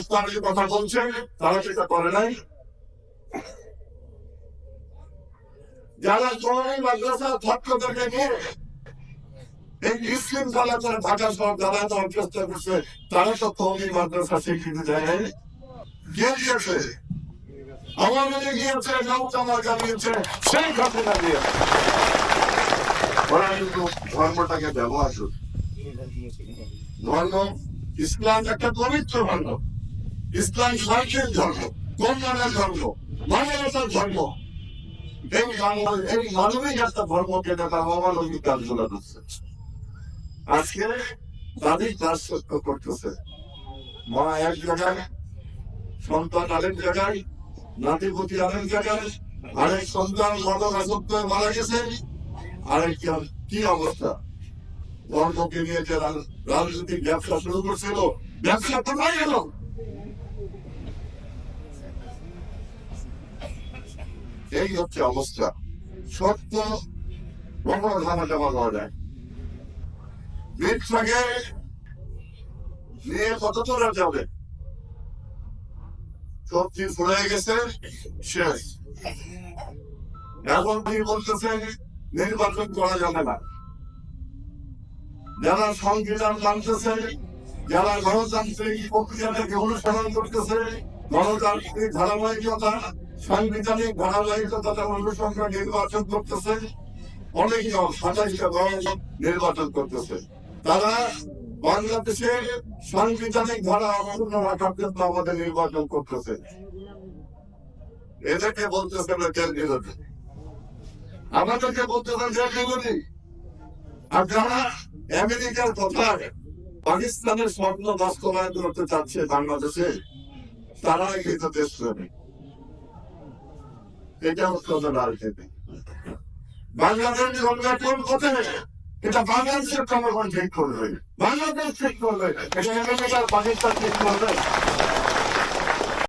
প্রস্তাবের কথা বলছে, তারা সেটা করে নাই। যারা মাদ্রাসা ছাত্রদেরকে নিয়ে এই শহর যারা করছে, তারা মাদ্রাসা দিয়েছে? নৌকা দিয়েছে সেই ঘটনা ওরা কিন্তু ধর্মটাকে ব্যবহার করছে। ধর্ম ইসলাম একটা পবিত্র ধর্ম। ইসলাম শান্তির ধর্ম কল্যাণের ধর্ম, মানবতার ধর্ম। এই এই মানবিক একটা ধর্মকে তারা অমানবিক কাজগুলো করছে আজকে তাদের কাজ সত্য করতেছে। মা এক জায়গায়, সন্তান আরেক জায়গায়, নাতিপতি আরেক জায়গায়, আরেক সন্তান মাদক আসক্ত মারা গেছে। আরেক কি অবস্থা? ধর্মকে নিয়ে যে রাজ- রাজনৈতিক ব্যবসা শুরু করছিল, ব্যবসা তো নাই গেল? এই হচ্ছে অবস্থা। সত্য, কখনো ধামা চাপা পাওয়া যায় মিথ্যাকে নিয়ে কত তোলা যাবে? সত্যি ফুলে গেছে? শেষ। এখন কি বলতেছে? নির্বাচন করা যাবে না। যারা সংবিধান মানতেছে, যারা গণতান্ত্রিক প্রক্রিয়াটাকে অনুসরণ করতেছে, গণতান্ত্রিক ধারাবাহিকতা সাংবিধানিক ধারাবাহিকতা অনুসরণ নির্বাচন করতেছে, অনেক সাতাইশটা দল নির্বাচন করতেছে। তারা বাংলাদেশের সাংবিধানিক ধারা অক্ষুণ্ণ রাখার জন্য আমাদের নির্বাচন করতেছে। এদেরকে বলতেছে বিরোধী। আমাদেরকে বলতেছে বিরোধী। আর যারা আমেরিকার কথায় পাকিস্তানের স্বপ্ন বাস্তবায়ন করতে চাচ্ছে বাংলাদেশে তারা কিন্তু দেশ প্রেমী এটা হচ্ছে ওদের রাজনীতি বাংলাদেশ কোন পথে এটা বাংলাদেশের জনগণ ঠিক করবে। বাংলাদেশ ঠিক করবে। এটা পাকিস্তান ঠিক করবে।